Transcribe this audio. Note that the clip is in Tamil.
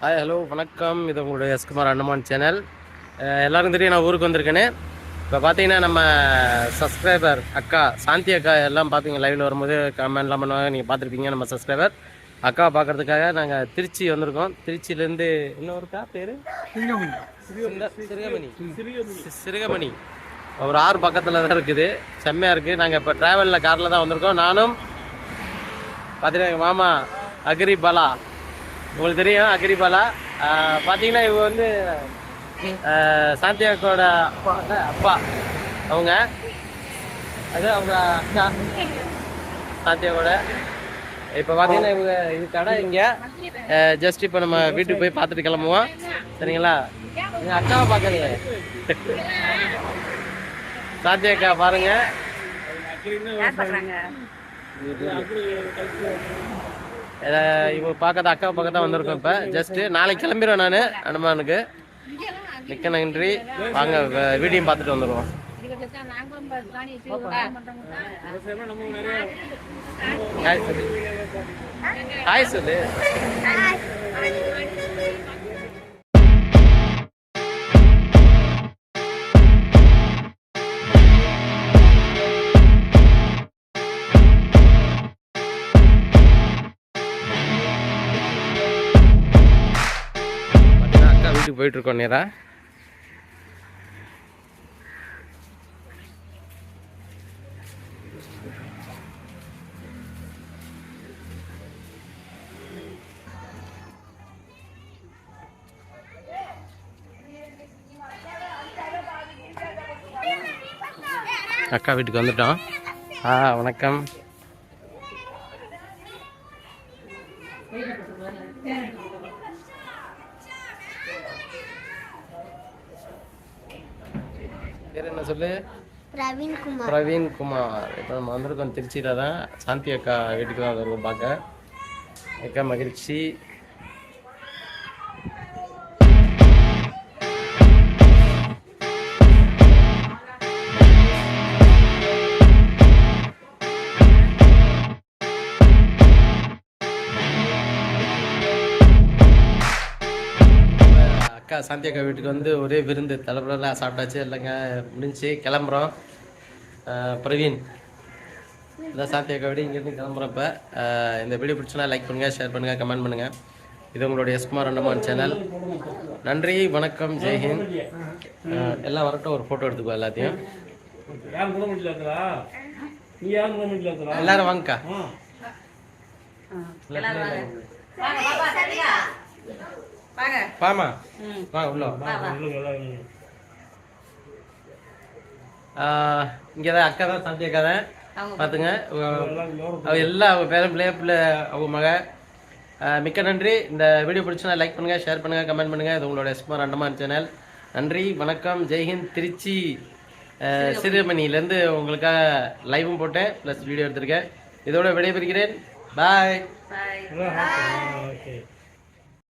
ஹாய் ஹலோ வணக்கம். இது உங்களுடைய எஸ்குமார் அண்ணமான் சேனல். அஹ் எல்லாருக்கும் தெரியும் நான் ஊருக்கு வந்திருக்கேன்னு இப்போ பார்த்தீங்கன்னா நம்ம சப்ஸ்கிரைபர் அக்கா சாந்தி அக்கா எல்லாம் பார்ப்பீங்க லைவில் வரும்போது கமெண்ட்லாம் பண்ணுவாங்க. நீங்கள் பார்த்துருப்பீங்க நம்ம சப்ஸ்கிரைபர் அக்காவை பார்க்கறதுக்காக நாங்கள் திருச்சி வந்திருக்கோம். திருச்சியிலேருந்து இன்னொருக்கா பேர்? சிறுகமணி சிறுகமணி ஒரு ஆறு பக்கத்தில் தான் இருக்குது. செம்மையாக இருக்குது நாங்கள் இப்போ ட்ராவலில் காரில் தான் வந்திருக்கோம். நானும் பார்த்தீங்கன்னா எங்கள் மாமா அக்ரி பாலா உங்களுக்கு தெரியும் அக்ரி பாலா ஆஹ் பார்த்தீங்கன்னா இவங்க வந்து சாந்தியாக்கோட அப்பா அப்பா. அவங்க. அது அவங்க அக்கா சாந்தியாவோட இப்போ பார்த்தீங்கன்னா இவங்க இது கடை இங்கே. ஜஸ்ட் இப்போ நம்ம வீட்டுக்கு போய் பார்த்துட்டு கிளம்புவோம். சரிங்களா? எங்கள் அக்காவை பார்க்கலையே சாந்தியா அக்கா பாருங்க இப்போ பார்க்கறது அக்கா பக்கம் தான் வந்திருக்கோம் இப்போ. ஜஸ்ட்டு நாளைக்கு கிளம்பிடுவேன் நான் அனுமானுக்கு. மிக்க நன்றி. வாங்க வீடியோ பார்த்துட்டு வந்துடுவோம் ஹாய் சொல்லு. வீட்டுக்கு போயிட்டு இருக்கோம் நேரா. அக்கா வீட்டுக்கு வந்துட்டோம். ஆ வணக்கம். பேர் என்ன சொல்லு? பிரவீன் குமார். பிரவீன் குமார். இப்போ நம்ம வந்திருக்கோம் திருச்சியில் தான். சாந்தி அக்கா வீட்டுக்கு தான் வருவோம் பார்க்க. அக்கா மகிழ்ச்சி. அக்கா சாந்தி அக்கா வீட்டுக்கு வந்து ஒரே விருந்து. தலைப்படலாம் சாப்பிட்டாச்சு. இல்லைங்க முடிஞ்சு கிளம்புறோம். பிரவீன். இந்த சாந்தி அக்கா வீடு இங்கேருந்து கிளம்புறோம் இப்போ. இந்த வீடியோ பிடிச்சுனா லைக் பண்ணுங்கள் ஷேர் பண்ணுங்கள் கமெண்ட் பண்ணுங்கள் இது உங்களுடைய எஸ்குமார் அண்டமான் சேனல் நன்றி வணக்கம் ஜெய்ஹிந்த் எல்லாம் வரட்டும் ஒரு ஃபோட்டோ எடுத்துக்கோ எல்லாத்தையும். கூட முடியல எல்லாரும் வாங்கக்கா. பாமா வாங்க உள்ள இங்கே தான் அக்கா தான் சாந்தி அக்கா தான் பார்த்துங்க அவ எல்லாம் அவங்க பேரன் பிள்ளைய பிள்ளை அவங்க மக. மிக்க நன்றி. இந்த வீடியோ பிடிச்சுனா லைக் பண்ணுங்க ஷேர் பண்ணுங்க கமெண்ட் பண்ணுங்க. இது உங்களோட எஸ்குமார் அண்டமான் சேனல் நன்றி வணக்கம். ஜெய்ஹிந்த் திருச்சி. ஆஹ் சிறுமணிலேருந்து உங்களுக்காக லைவும் போட்டேன் ப்ளஸ் வீடியோ எடுத்திருக்கேன். இதோட விடைபெறுகிறேன். Bye okay